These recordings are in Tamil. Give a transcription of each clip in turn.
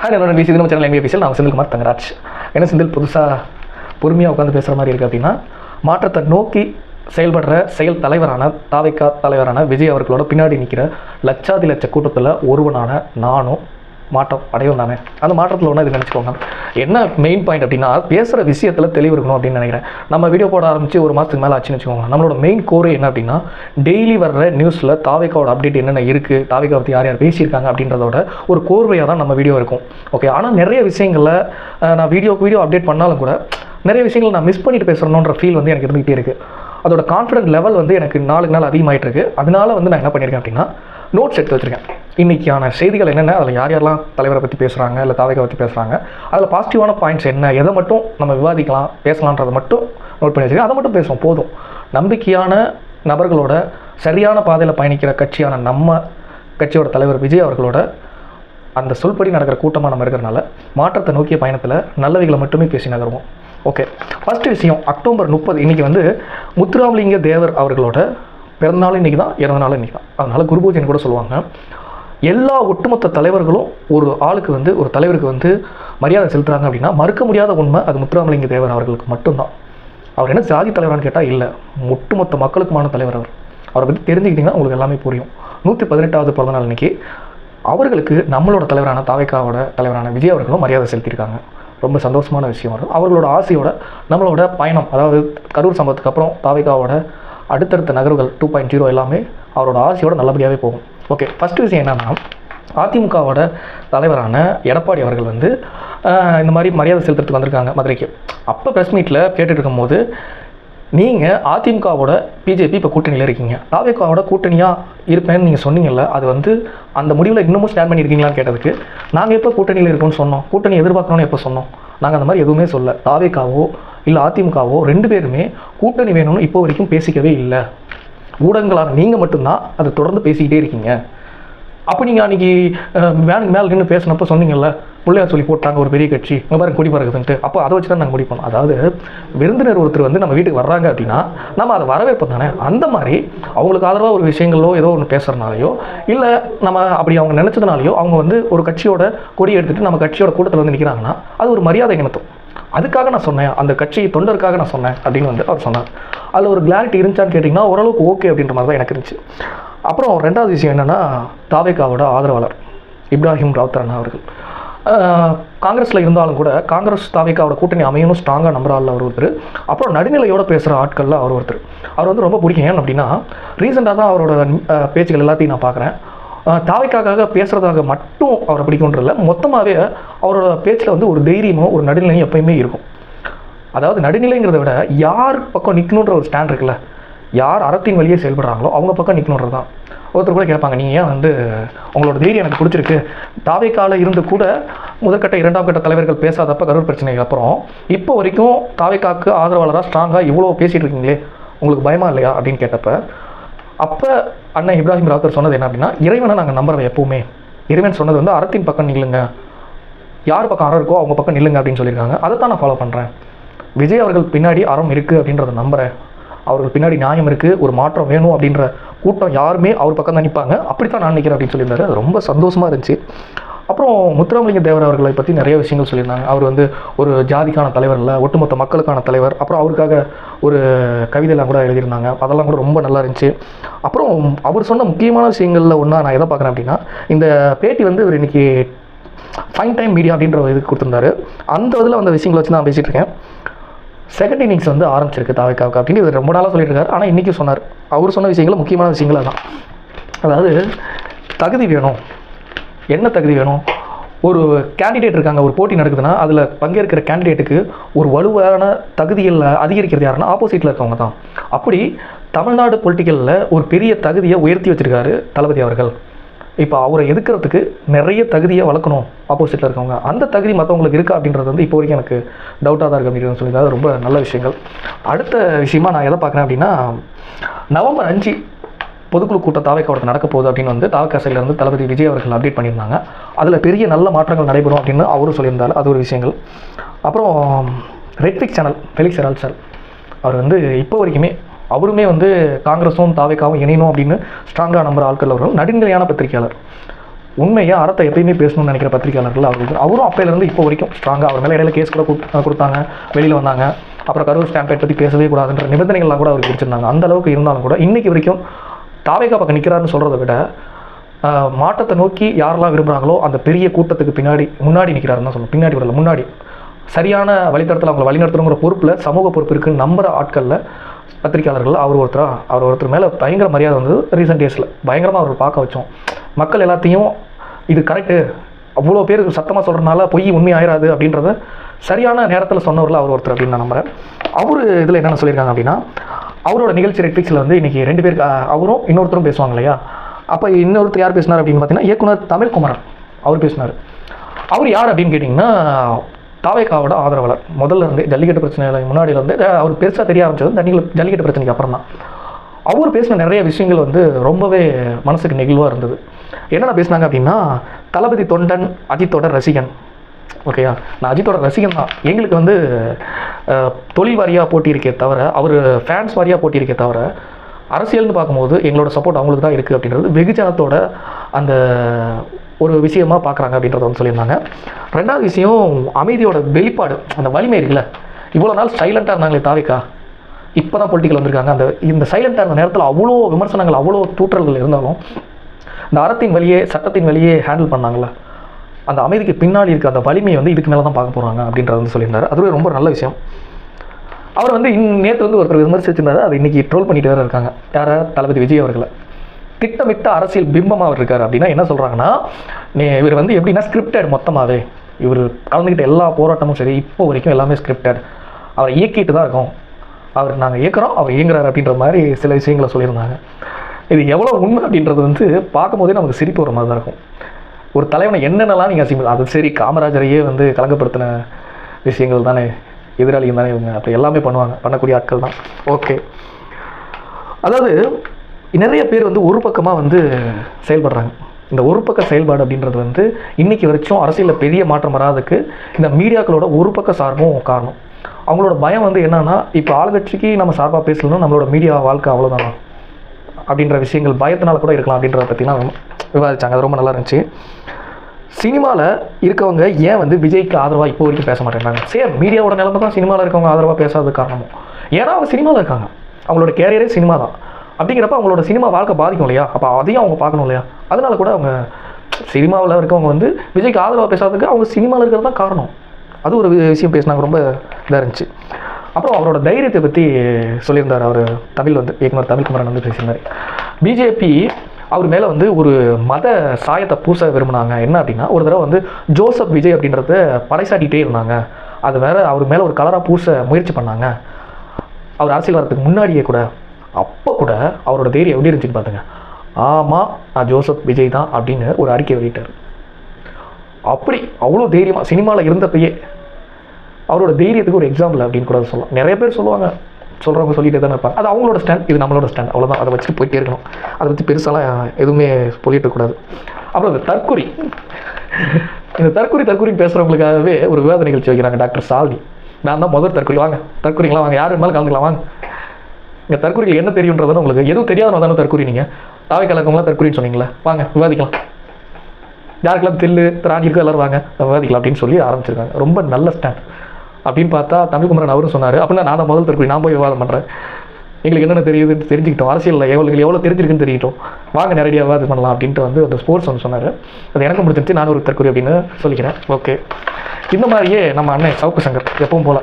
ஹாய் என்னோட பேசி நம்ம சேனல் எம்பி நான் செந்தில்குமார் தங்கராஜ். என்ன செந்தில் புதுசாக பொறுமையாக உட்காந்து பேசுகிற மாதிரி இருக்குது அப்படின்னா மாற்றத்தை நோக்கி செயல்படுற செயல் தலைவரான தாவைக்கா தலைவரான விஜய் அவர்களோட பின்னாடி நிற்கிற லட்சாதி லட்ச கூட்டத்தில் ஒருவனான நானும் மாற்றம் அடையும் தானே? அந்த மாற்றத்தில் ஒன்று இது நினச்சிக்கோங்க. என்ன மெயின் பாயிண்ட் அப்படின்னா பேசுகிற விஷயத்தில் தெளிவு இருக்கணும் அப்படின்னு நினைக்கிறேன். நம்ம வீடியோ போட ஆரம்பிச்சு ஒரு மாதத்துக்கு மேலே ஆச்சுன்னு வச்சுக்கோங்க. நம்மளோட மெயின் கோரே என்ன அப்படின்னா டெய்லி வர்ற நியூஸில் தாவைக்காவோட அப்டேட் என்னென்ன இருக்குது தாவைக்கா பற்றி யார் யார் பேசியிருக்காங்க அப்படின்றதோட ஒரு கோர்வையாக தான் நம்ம வீடியோ இருக்கும். ஓகே ஆனால் நிறைய விஷயங்களில் நான் வீடியோக்கு வீடியோ அப்டேட் பண்ணாலும் கூட நிறைய விஷயங்கள் நான் மிஸ் பண்ணிட்டு பேசுகிறேன்ற ஃபீல் வந்து எனக்கு இருந்துகிட்டே இருக்குது அதோட கான்ஃபிடன்ட் லெவல் வந்து எனக்கு நாளுக்கு நாள் அதிகமாகிட்டு இருக்குது அதனால வந்து நான் என்ன பண்ணியிருக்கேன் அப்படின்னா நோட்ஸ் எடுத்து வச்சுருக்கேன். இன்றைக்கான செய்திகள் என்னென்ன? அதில் யார் யாரெல்லாம் தலைவரை பற்றி பேசுகிறாங்க இல்லை தாவைக்கை பற்றி பேசுகிறாங்க அதில் பாசிட்டிவான பாயிண்ட்ஸ் என்ன? எதை மட்டும் நம்ம விவாதிக்கலாம் பேசலான்றதை மட்டும் நோட் பண்ணி வச்சிருக்கேன். அதை மட்டும் பேசுவோம் போதும். நம்பிக்கையான நபர்களோட சரியான பாதையில் பயணிக்கிற கட்சியான நம்ம கட்சியோட தலைவர் விஜய் அவர்களோட அந்த சொல்படி நடக்கிற கூட்டமாக நம்ம இருக்கிறனால மாற்றத்தை நோக்கிய பயணத்தில் நல்லவைகளை மட்டுமே பேசி நகருவோம். ஓகே ஃபஸ்ட் விஷயம் அக்டோபர் முப்பது. இன்றைக்கி வந்து முத்துராமலிங்க தேவர் அவர்களோட பிறந்தநாள் இன்றைக்கி தான் இறந்த நாள் இன்றைக்கி தான் அதனால் குரு கூட சொல்லுவாங்க. எல்லா ஒட்டுமொத்த தலைவர்களும் ஒரு ஆளுக்கு வந்து ஒரு தலைவருக்கு வந்து மரியாதை செலுத்துறாங்க அப்படின்னா மறுக்க முடியாத உண்மை அது முத்துராமலிங்க தேவர் அவர்களுக்கு மட்டும்தான். அவர் என்ன ஜாதி தலைவரான்னு கேட்டால் இல்லை. ஒட்டுமொத்த மக்களுக்குமான தலைவர் அவர். அவரை பற்றி தெரிஞ்சுக்கிட்டிங்கன்னா உங்களுக்கு எல்லாமே புரியும். நூற்றி பதினெட்டாவது பிறந்த நாள் அவர்களுக்கு நம்மளோட தலைவரான தாவைக்காவோட தலைவரான விஜய் அவர்களும் மரியாதை செலுத்தியிருக்காங்க. ரொம்ப சந்தோஷமான விஷயம் வரும் அவர்களோட ஆசையோட நம்மளோட பயணம் அதாவது கரூர் சம்பவத்துக்கு அப்புறம் தாவைக்காவோட அடுத்தடுத்த நகர்வுகள் டூ பாயிண்ட் ஜீரோ எல்லாமே அவரோட ஆசையோட நல்லபடியாகவே போகும். ஓகே ஃபஸ்ட்டு விஷயம் என்னன்னா அதிமுகவோட தலைவரான எடப்பாடி அவர்கள் வந்து இந்த மாதிரி மரியாதை செலுத்துறதுக்கு வந்திருக்காங்க மதுரைக்கு. அப்போ ப்ரெஸ் மீட்டில் கேட்டுட்டு இருக்கும்போது நீங்கள் அதிமுகவோட பிஜேபி இப்போ கூட்டணியில் இருக்கீங்க. தாவேக்காவோட கூட்டணியாக இருப்பேன்னு நீங்கள் சொன்னீங்கல்ல அது வந்து அந்த முடிவில் இன்னமும் ஸ்டாண்ட் பண்ணியிருக்கீங்களான்னு கேட்டதுக்கு நாங்கள் எப்போ கூட்டணியில் இருக்கோம்னு சொன்னோம். கூட்டணி எதிர்பார்க்கணும்னு எப்போ சொன்னோம்? நாங்கள் அந்த மாதிரி எதுவுமே சொல்ல தாவேக்காவோ இல்லை அதிமுகவோ ரெண்டு பேருமே கூட்டணி வேணும்னு இப்போ வரைக்கும் பேசிக்கவே இல்லை. ஊடகங்களான நீங்கள் மட்டும்தான் அதை தொடர்ந்து பேசிக்கிட்டே இருக்கீங்க. அப்போ நீங்கள் அன்றைக்கி வேனுக்கு மேலே நின்று பேசினப்போ சொன்னீங்கல்ல பிள்ளையார் சொல்லி போட்டாங்க ஒரு பெரிய கட்சி இங்கே பாருங்க குடி பறக்குதுன்ட்டு. அப்போ அதை வச்சு தான் நாங்கள் குடிப்போம் அதாவது விருந்தினர் ஒருத்தர் வந்து நம்ம வீட்டுக்கு வர்றாங்க அப்படின்னா நம்ம அதை வரவேற்போம் தானே? அந்த மாதிரி அவங்களுக்கு ஆதரவாக ஒரு விஷயங்களோ ஏதோ ஒன்று பேசுகிறனாலையோ இல்லை நம்ம அப்படி அவங்க நினச்சதுனாலையோ அவங்க வந்து ஒரு கட்சியோட கொடி எடுத்துகிட்டு நம்ம கட்சியோட கூட்டத்தில் வந்து நிற்கிறாங்கன்னா அது ஒரு மரியாதை இனத்தும். அதுக்காக நான் சொன்னேன் அந்த கட்சி தொண்டருக்காக நான் சொன்னேன் அப்படின்னு வந்து அவர் சொன்னார். அதில் ஒரு கிளாரிட்டி இருந்துச்சான்னு கேட்டிங்கன்னா ஓரளவுக்கு ஓகே அப்படின்ற மாதிரி தான் எனக்கு இருந்துச்சு. அப்புறம் ரெண்டாவது விஷயம் என்னென்னா தாவேக்காவோட ஆதரவாளர் இப்ராஹிம் ராவுத்தர் அண்ணா அவர்கள் காங்கிரஸில் இருந்தாலும் கூட காங்கிரஸ் தாவேக்காவோட கூட்டணி அமையணும் ஸ்ட்ராங்காக நம்புறாள் அவர் ஒருத்தர். அப்புறம் நடுநிலையோட பேசுகிற ஆட்களில் அவர் ஒருத்தர். அவர் வந்து ரொம்ப பிடிக்கும். ஏன் அப்படின்னா ரீசெண்டாக தான் அவரோட பேச்சுகள் எல்லாத்தையும் நான் பார்க்குறேன். தாவைக்காக பேசுகிறதாக மட்டும் அவரை பிடிக்கும்ன்றல மொத்தமாகவே அவரோட பேச்சில் வந்து ஒரு தைரியமும் ஒரு நடுநிலையும் எப்பயுமே இருக்கும். அதாவது நடுநிலைங்கிறத விட யார் பக்கம் நிற்கணுன்ற ஒரு ஸ்டாண்ட் இருக்குல்ல யார் அறத்தின் வழியே செயல்படுறாங்களோ அவங்க பக்கம் நிற்கணுன்றது தான். ஒருத்தர் கூட கேட்பாங்க நீங்கள் ஏன் வந்து உங்களோட தைரியம் எனக்கு பிடிச்சிருக்கு. தாவைக்கால இருந்து கூட முதற்கட்ட இரண்டாம் கட்ட தலைவர்கள் பேசாதப்ப கரூர் பிரச்சனைக்கு அப்புறம் இப்போ வரைக்கும் தாவைக்காக்கு ஆதரவாளராக ஸ்ட்ராங்காக இவ்வளோ பேசிகிட்டு இருக்கீங்களே உங்களுக்கு பயமா இல்லையா? அப்படின்னு கேட்டப்ப அப்போ அண்ணன் இப்ராஹிம் ராக்கர் சொன்னது என்ன அப்படின்னா இறைவனை நாங்கள் நம்புறோம் எப்பவுமே. இறைவன் சொன்னது வந்து அறத்தின் பக்கம் நில்லுங்க. யார் பக்கம் அறம் இருக்கோ அவங்க பக்கம் நில்லுங்க அப்படின்னு சொல்லியிருக்காங்க. அதை தான் நான் ஃபாலோ பண்ணுறேன் விஜய் அவர்கள் பின்னாடி அறம் இருக்குது அப்படின்றத நம்புகிறேன் அவர்கள் பின்னாடி நியாயம் இருக்குது ஒரு மாற்றம் வேணும் அப்படின்ற கூட்டம் யாருமே அவர் பக்கம் தான் நிற்பாங்க அப்படித்தான் நான் நிற்கிறேன் அப்படின்னு சொல்லியிருந்தாரு. அது ரொம்ப சந்தோஷமாக இருந்துச்சு. அப்புறம் முத்துராமலிங்க தேவர் அவர்களை பற்றி நிறைய விஷயங்கள் சொல்லியிருந்தாங்க. அவர் வந்து ஒரு ஜாதிக்கான தலைவர் இல்லை ஒட்டுமொத்த மக்களுக்கான தலைவர். அப்புறம் அவருக்காக ஒரு கவிதையெல்லாம் கூட எழுதியிருந்தாங்க. அதெல்லாம் கூட ரொம்ப நல்லா இருந்துச்சு. அப்புறம் அவர் சொன்ன முக்கியமான விஷயங்களில் ஒன்றா நான் எதை பார்க்குறேன் அப்படின்னா இந்த பேட்டி வந்து இவர் இன்னைக்கு ஃபைன் டைம் மீடியா அப்படின்ற ஒரு இதுக்கு கொடுத்துருந்தாரு. அந்த இதில் வந்த விஷயங்களை வச்சு நான் பேசிகிட்டு இருக்கேன். செகண்ட் இன்னிங்ஸ் வந்து ஆரம்பிச்சிருக்கு தாவைக்காவுக்கு அப்படின்னு இது ரொம்ப நாளாக சொல்லிட்டு ஆனால் இன்றைக்கி சொன்னார். அவர் சொன்ன விஷயங்கள முக்கியமான விஷயங்கள் தான் அதாவது தகுதி வேணும். என்ன தகுதி வேணும்? ஒரு கேண்டிடேட் இருக்காங்க ஒரு போட்டி நடக்குதுன்னா அதில் பங்கேற்கிற கேண்டிடேட்டுக்கு ஒரு வலுவான தகுதியில் அதிகரிக்கிறது யாருன்னா ஆப்போசிட்டில் இருக்கவங்க தான். அப்படி தமிழ்நாடு பொலிட்டிக்கலில் ஒரு பெரிய தகுதியை உயர்த்தி வச்சுருக்காரு தளபதி அவர்கள். இப்போ அவரை எதுக்கிறதுக்கு நிறைய தகுதியை வளர்க்கணும் ஆப்போசிட்டில் இருக்கவங்க. அந்த தகுதி மற்றவங்களுக்கு இருக்கா அப்படின்றது வந்து இப்போ வரைக்கும் எனக்கு டவுட்டாக தான் இருக்கு அப்படின்னு அதாவது ரொம்ப நல்ல விஷயங்கள். அடுத்த விஷயமா நான் எதை பார்க்குறேன் அப்படின்னா நவம்பர் அஞ்சு பொதுக்குழு கூட்டம் தாவைக்காவோட நடக்க போகுது அப்படின்னு வந்து தாவக்கா சைட்லேருந்து தளபதி விஜய் அவர்கள் அப்டேட் பண்ணியிருந்தாங்க. அதில் பெரிய நல்ல மாற்றங்கள் நடைபெறும் அப்படின்னு அவரும் சொல்லியிருந்தார். அது ஒரு விஷயங்கள். அப்புறம் ரெட்ஃபிக் சேனல் ஃபெலிக்ஸ் ஹெரால் சார் அவர் வந்து இப்போ வரைக்குமே அவருமே வந்து காங்கிரஸும் தாவைக்காவும் இணையணும் அப்படின்னு ஸ்ட்ராங்காக நம்புற ஆட்கள் அவர்கள் நடுநிலையான பத்திரிகையாளர். உண்மையாக அறத்தை எப்பயுமே பேசணும்னு நினைக்கிற பத்திரிகையாளர்கள் அவர் அவரும் அப்பையிலேருந்து இப்போ வரைக்கும் ஸ்ட்ராங்காக அவர் மேலே இடையில கேஸ் கூட கொடுத்தாங்க வெளியில் வந்தாங்க. அப்புறம் கரூர் ஸ்டாம்பேட் பற்றி பேசவே கூடாதுன்ற நிபந்தனைகள்லாம் கூட அவருக்கு பிடிச்சிருந்தாங்க அந்த அளவுக்கு இருந்தாலும் கூட இன்றைக்கி வரைக்கும் தாவேகா பக்கம் நிற்கிறாருன்னு சொல்கிறத விட மாற்றத்தை நோக்கி யாரெல்லாம் விரும்புகிறாங்களோ அந்த பெரிய கூட்டத்துக்கு பின்னாடி முன்னாடி நிற்கிறாருன்னு தான் சொல்லணும். பின்னாடி வரல முன்னாடி. சரியான வழித்தடத்தில் அவங்களை வழிநடத்தணுங்கிற பொறுப்பில் சமூக பொறுப்பு இருக்குன்னு நம்புகிற ஆட்களில் பத்திரிக்கையாளர்கள் அவர் ஒருத்தர் அவர் ஒருத்தர் மேலே பயங்கர மரியாதை வந்தது ரீசெண்ட் டேஸில் பயங்கரமாக அவர் பார்க்க வச்சோம். மக்கள் எல்லாத்தையும் இது கரெக்டு அவ்வளோ பேர் சத்தமாக சொல்கிறனால பொய் உண்மை ஆயிராது அப்படின்றத சரியான நேரத்தில் சொன்னவரில் அவர் ஒருத்தர் அப்படின்னு நான் நம்புகிறேன் அவர் இதில் என்னென்ன சொல்லியிருக்காங்க அப்படின்னா அவரோட நிகழ்ச்சி ரெட்ஃபிக்ஸில் வந்து இன்றைக்கி ரெண்டு பேருக்கு அவரும் இன்னொருத்தரும் பேசுவாங்க இல்லையா? அப்போ இன்னொருத்தர் யார் பேசினார் அப்படின்னு பார்த்தீங்கன்னா இயக்குனர் தமிழ்குமரன். அவர் பேசினார். அவர் யார் அப்படின்னு கேட்டிங்கன்னா தாவேக்காவோட ஆதரவாளர் முதல்ல இருந்து ஜல்லிக்கட்டு பிரச்சனை முன்னாடி இருந்து அவர் பெருசாக தெரிய ஆரம்பிச்சது தண்ணிகள் ஜல்லிக்கட்டு பிரச்சனைக்கு அப்புறம் தான். அவர் பேசின நிறைய விஷயங்கள் வந்து ரொம்பவே மனசுக்கு நெகிழ்வாக இருந்தது. என்னென்ன பேசினாங்க அப்படின்னா தளபதி தொண்டன் அஜித்தோட ரசிகன். ஓகேயா நான் அஜித்தோட ரசிகன் தான். எங்களுக்கு வந்து தொழில் வாரியாக போட்டி இருக்கே தவிர அவர் ஃபேன்ஸ் வாரியாக போட்டி இருக்கே தவிர அரசியல்னு பார்க்கும்போது எங்களோட சப்போர்ட் அவங்களுக்கு தான் இருக்குது அப்படின்றது வெகுஜனத்தோட அந்த ஒரு விஷயமா பார்க்குறாங்க அப்படின்றத வந்து சொல்லியிருந்தாங்க. ரெண்டாவது விஷயம் அமைதியோட வெளிப்பாடு அந்த வலிமை இருக்குல்ல இவ்வளோ நாள் சைலண்ட்டாக இருந்தாங்களே தாவிக்கா? இப்போ தான் பொலிட்டிக்கல் வந்திருக்காங்க. அந்த இந்த சைலண்ட்டாக இருந்த நேரத்தில் அவ்வளோ விமர்சனங்கள் அவ்வளோ தூற்றல்கள் இருந்தாலும் இந்த அறத்தின் வழியே சட்டத்தின் வழியே ஹேண்டில் பண்ணாங்கல்ல அந்த அமைதிக்கு பின்னாடி இருக்க அந்த வலிமையை வந்து இதுக்கு மேலே தான் பார்க்க போகிறாங்க அப்படின்றத வந்து சொல்லியிருந்தார். அதுவே ரொம்ப நல்ல விஷயம். அவர் வந்து இன் நேற்று வந்து ஒருத்தர் விமர்சிச்சிருந்தாரு. அது இன்னைக்கு ட்ரோல் பண்ணிட்டு வேறு இருக்காங்க. யார? தளபதி விஜய் அவர்களை. திட்டமிட்ட அரசியல் பிம்பமாக அவர் இருக்கார் அப்படின்னா என்ன சொல்கிறாங்கன்னா நீ இவர் வந்து எப்படின்னா ஸ்கிரிப்டட் மொத்தமாகவே இவர் கலந்துக்கிட்ட எல்லா போராட்டமும் சரி இப்போ வரைக்கும் எல்லாமே ஸ்கிரிப்டட் அவரை இயக்கிட்டு தான் இருக்கும். அவர் நாங்கள் இயக்குறோம் அவர் இயங்குறாரு அப்படின்ற மாதிரி சில விஷயங்களை சொல்லியிருந்தாங்க. இது எவ்வளோ உண்மை அப்படின்றது வந்து பார்க்கும்போதே நமக்கு சிரிப்பு வர மாதிரி தான் இருக்கும். ஒரு தலைவனை என்னென்னலாம் நீங்கள் அசிங்க அது சரி காமராஜரையே வந்து கலங்கப்படுத்தின விஷயங்கள் தானே எதிராளிகள் தானே இவங்க. அப்படி எல்லாமே பண்ணுவாங்க பண்ணக்கூடிய ஆட்கள் தான். ஓகே அதாவது நிறைய பேர் வந்து ஒரு பக்கமாக வந்து செயல்படுறாங்க. இந்த ஒரு பக்க செயல்பாடு அப்படின்றது வந்து இன்றைக்கி வரைக்கும் அரசியலில் பெரிய மாற்றம் வராதுக்கு இந்த மீடியாக்களோட ஒரு பக்க சார்பும் காரணம். அவங்களோட பயம் வந்து என்னன்னா இப்போ ஆளுங்கட்சிக்கு நம்ம சார்பாக பேசலன்னா நம்மளோட மீடியா வாழ்க்கை அவ்வளோதானா அப்படின்ற விஷயங்கள் பயத்தினால கூட இருக்கலாம் அப்படின்றத பற்றிலாம் விவாதித்தாங்க அது ரொம்ப நல்லா இருந்துச்சு. சினிமாவில் இருக்கவங்க ஏன் வந்து விஜய்க்கு ஆதரவாக இப்போ வரைக்கும் பேச மாட்டேங்கிறாங்க சேம் மீடியாவோட நிலைமை தான் சினிமாவில் இருக்கவங்க ஆதரவாக பேசாத காரணமும். ஏன்னா அவங்க சினிமாவில் இருக்காங்க. அவங்களோட கேரியரே சினிமா தான் அப்படிங்கிறப்ப அவங்களோட சினிமா வாழ்க்கை பாதிக்கும் இல்லையா? அப்போ அதையும் அவங்க பார்க்கணும் இல்லையா? அதனால கூட அவங்க சினிமாவில் இருக்கவங்க வந்து விஜய்க்கு ஆதரவாக பேசாததுக்கு அவங்க சினிமாவில் இருக்கிறது தான் காரணம். அது ஒரு வி- விஷயம் பேசினாங்க ரொம்ப இதாக இருந்துச்சு. அப்புறம் அவரோட தைரியத்தை பற்றி சொல்லியிருந்தார் அவர். தமிழ் வந்து இயக்குனர் தமிழ் குமரன் வந்து பேசியிருந்தார். பிஜேபி அவர் மேலே வந்து ஒரு மத சாயத்தை பூச விரும்பினாங்க. என்ன அப்படின்னா ஒரு தடவை வந்து ஜோசப் விஜய் அப்படின்றத பறைசாட்டிகிட்டே இருந்தாங்க. அது வேறு அவர் மேலே ஒரு கலராக பூச முயற்சி பண்ணாங்க. அவர் அரசியல் வரதுக்கு முன்னாடியே கூட அப்போ கூட அவரோட தைரியம் எப்படி இருந்துச்சுன்னு பார்த்துங்க ஆமாம் நான் ஜோசப் விஜய் தான் அப்படின்னு ஒரு அறிக்கை வெளியிட்டார். அப்படி அவ்வளோ தைரியமாக சினிமாவில் இருந்தப்பயே அவரோட தைரியத்துக்கு ஒரு எக்ஸாம்பிள் அப்படின்னு கூட சொல்லலாம். நிறைய பேர் சொல்லுவாங்க. சொல்கிறவங்க சொல்லிட்டு தானே இருப்பாங்க. அது அவங்களோட ஸ்டாண்ட் இது நம்மளோட ஸ்டாண்ட் அவ்வளோதான் அதை வச்சுட்டு போயிட்டே இருக்கணும். அதை வச்சு பெருசாலாம் எதுவுமே சொல்லிட்டு அப்புறம் இந்த தற்கொலை. இந்த தற்கொலை தற்கொலை பேசுகிறவங்களுக்காகவே ஒரு விவாத நிகழ்ச்சி வைக்கிறாங்க டாக்டர் சால்வி நான் தான் முதல் தற்கொலை. வாங்க தற்கொலைங்களா? வாங்க யார் வேணாலும் கலந்துக்கலாம். வாங்க. இங்கே தற்கொலைகள் என்ன தெரியுன்றதுன்னு உங்களுக்கு எதுவும் தெரியாத தானே தற்கொலை நீங்கள் தாவை கலக்கம்லாம் தற்கொலைன்னு சொன்னீங்களா. வாங்க விவாதிக்கலாம். யாருக்கெல்லாம் தில்லு திராணி இருக்கோ எல்லாரும் வாங்க விவாதிக்கலாம் அப்படின்னு சொல்லி ஆரம்பிச்சிருக்காங்க. ரொம்ப நல்ல ஸ்டாண்ட் அப்படின்னு பார்த்தா தமிழ்குமரன் அவரும் சொன்னார். அப்படின்னா நான் தான் முதல் தற்கொலை நான் போய் விவாதம் பண்ணுறேன் எங்களுக்கு என்னென்ன தெரியுதுன்னு தெரிஞ்சுக்கிட்டோம். அரசியலில் எவ்வளோ எவ்வளோ தெரிஞ்சிருக்குன்னு தெரிஞ்சிட்டோம் வாங்க நேரடியாக விவாதம் பண்ணலாம் அப்படின்ட்டு வந்து அந்த ஸ்போர்ட்ஸ் வந்து சொன்னார். அது எனக்கு முடிஞ்சிருச்சு நான் ஒரு தற்கொலை அப்படின்னு சொல்லிக்கிறேன். ஓகே இந்த மாதிரியே நம்ம அண்ணன் சவுக்கு சங்கர் எப்பவும் போல்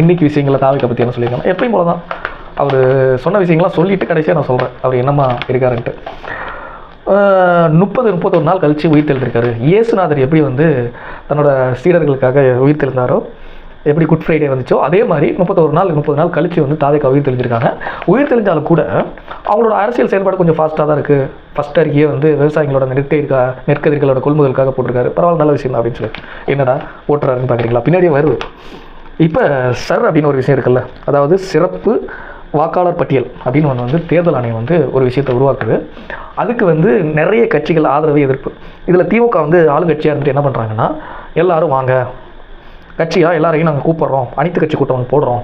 இன்னைக்கு விஷயங்களை தாவிக்க பற்றி என்ன சொல்லியிருக்காங்க? எப்பயும் போல தான் அவர் சொன்ன விஷயங்கள்லாம் சொல்லிட்டு கடைசியாக நான் சொல்கிறேன் அவர் என்னம்மா இருக்காருன்ட்டு. முப்பது முப்பத்தொரு நாள் கழித்து உயிர் தெழுந்திருக்காரு. இயேசுநாதர் எப்படி வந்து தன்னோட சீடர்களுக்காக உயிர் தெழுந்தாரோ எப்படி குட் ஃப்ரைடே வந்துச்சோ அதே மாதிரி முப்பத்தொரு நாள் முப்பது நாள் கழிச்சு வந்து தாதைக்கா உயிர் தெளிஞ்சிருக்காங்க உயிர் தெளிஞ்சாலும் கூட அவங்களோட அரசியல் செயல்பாடு கொஞ்சம் ஃபாஸ்ட்டாக தான் இருக்குது ஃபஸ்ட் அறிக்கையே வந்து விவசாயிகளோட நெற்கதிர்க்கா நெற்கதிர்களோட கொள்முதலுக்காக போட்டிருக்காரு. பரவாயில்ல நல்ல விஷயம் தான் அப்படின்னு சொல்லி. என்னடா ஓட்டுறாருன்னு பார்க்குறீங்களா பின்னாடியே வருது. இப்போ சர் அப்படின்னு ஒரு விஷயம் இருக்குல்ல. அதாவது சிறப்பு வாக்காளர் பட்டியல் அப்படின்னு ஒன்று வந்து தேர்தல் ஆணையம் வந்து ஒரு விஷயத்தை உருவாக்குது. அதுக்கு வந்து நிறைய கட்சிகள் ஆதரவு எதிர்ப்பு. இதில் திமுக வந்து ஆளுங்கட்சியாக இருந்துட்டு என்ன பண்ணுறாங்கன்னா எல்லாரும் வாங்க. கட்சியாக எல்லாரையும் நாங்கள் கூப்பிட்றோம். அனைத்து கட்சி கூட்டம் போடுறோம்.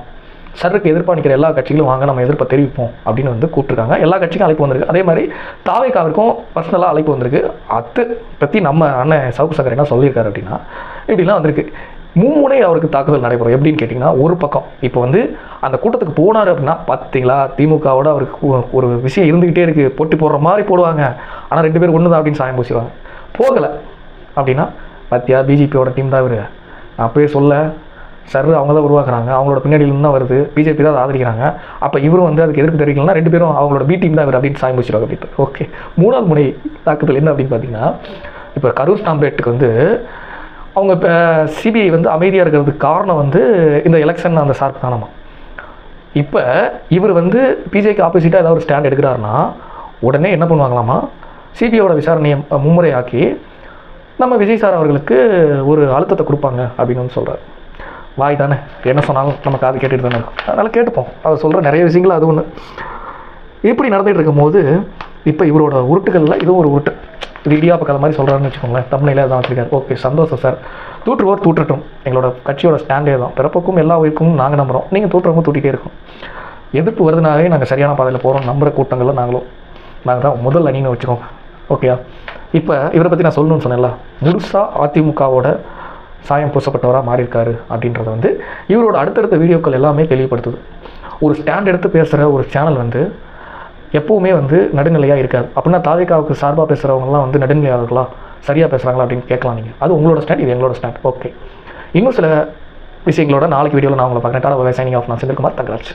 சருக்கு எதிர்ப்பாக நிற்கிற எல்லா கட்சிகளும் வாங்க நம்ம எதிர்ப்பை தெரிவிப்போம் அப்படின்னு வந்து கூப்பிட்டுருக்காங்க. எல்லா கட்சிக்கும் அழைப்பு வந்திருக்கு. அதே மாதிரி தாவேக்காவிற்கும் பர்சனலாக அழைப்பு வந்திருக்கு. அது பற்றி நம்ம அண்ணன் சவுக்கு சங்கர் என்ன சொல்லியிருக்காரு அப்படின்னா இப்படிலாம் வந்திருக்கு. மும்முனை அவருக்கு தாக்குதல் நடைபெறும். எப்படின்னு கேட்டிங்கன்னா ஒரு பக்கம். இப்போ வந்து அந்த கூட்டத்துக்கு போனார் அப்படின்னா பார்த்தீங்களா திமுகவோட அவருக்கு ஒரு விஷயம் இருந்துக்கிட்டே இருக்குது போட்டி போடுற மாதிரி போடுவாங்க. ஆனால் ரெண்டு பேரும் ஒன்று தான் அப்படின்னு சாயம் பூசிவாங்க போகலை. அப்படின்னா பார்த்தியா பிஜேபியோட டீம் தான் இவர். நான் அப்பயே சொல்ல சர் அவங்க தான் உருவாக்குறாங்க. அவங்களோட பின்னாடியிலும் தான் வருது. பிஜேபி தான் அதை ஆதரிக்கிறாங்க. அப்போ இவரும் வந்து அதுக்கு எதிர்ப்பு தெரிவிக்கலாம் ரெண்டு பேரும் அவங்களோட பி டீம் தான் இவர் அப்படின்னு சாயம் பூசிடுவாங்க அப்படின்ட்டு. ஓகே மூணாவது முனை தாக்குதல் என்ன அப்படின்னு பார்த்தீங்கன்னா இப்போ கரூர் ஸ்டாம்பேட்டுக்கு வந்து அவங்க இப்போ சிபிஐ வந்து அமைதியாக இருக்கிறதுக்கு காரணம் வந்து இந்த எலெக்ஷன் அந்த சார்பு தானமா இப்போ இவர் வந்து பிஜேக்கு ஆப்போசிட்டாக ஏதாவது ஒரு ஸ்டாண்ட் எடுக்கிறாருன்னா உடனே என்ன பண்ணுவாங்களாமா சிபிஐயோட விசாரணையை மும்முறையாக்கி நம்ம விஜய் சார் அவர்களுக்கு ஒரு அழுத்தத்தை கொடுப்பாங்க அப்படின்னு வந்து சொல்கிறார் வாய் தானே? என்ன சொன்னாலும் நம்ம காது கேட்டுட்டு தானே இருக்கும். அதனால் கேட்டுப்போம். அதை சொல்கிற நிறைய விஷயங்கள் அது ஒன்று இப்படி நடந்துகிட்டு இருக்கும்போது இப்போ இவரோட உருட்டுகளில் இதுவும் ஒரு உருட்டு. இது இடியாப்ப மாதிரி சொல்கிறாருன்னு வச்சுக்கோங்களேன். தமிழில் தான் வச்சுருக்காரு. ஓகே சந்தோஷம் சார் தூற்றுவோர் தூற்றட்டும். எங்களோட கட்சியோட ஸ்டாண்டே தான். பிறப்புக்கும் எல்லா உயிருக்கும் நாங்கள் நம்புகிறோம் நீங்கள் தூற்றுறவங்க தூட்டிகிட்டே இருக்கும். எதிர்ப்பு வருதுனாவே நாங்கள் சரியான பாதையில் போகிறோம் நம்புகிற கூட்டங்களில் நாங்களும். நாங்கள் தான் முதல் அணின்னு வச்சுக்கோங்க. ஓகேயா இப்போ இவரை பற்றி நான் சொல்லணும்னு சொன்னேன்ல. முழுசாக அதிமுகவோட சாயம் பூசப்பட்டவராக மாறியிருக்காரு அப்படின்றத வந்து இவரோட அடுத்தடுத்த வீடியோக்கள் எல்லாமே தெளிவுபடுத்துது. ஒரு ஸ்டாண்ட் எடுத்து பேசுகிற ஒரு சேனல் வந்து எப்போவுமே வந்து நடுநிலையாக இருக்காது. அப்படின்னா தாவிகாவுக்கு சார்பாக பேசுகிறவங்கலாம் வந்து நடுநிலையாளர்களா சரியாக பேசுகிறாங்களா அப்படின்னு கேட்கலாம் நீங்கள் அது உங்களோட ஸ்டாண்ட் இது எங்களோட ஸ்டாண்ட் ஓகே இன்னும் சில விஷயங்களோட நாளைக்கு வீடியோவில் நான் உங்களை பார்க்குறேன். டாடா சைனிங் ஆஃப் நான் செந்தில்குமார். தங்கராஜ்.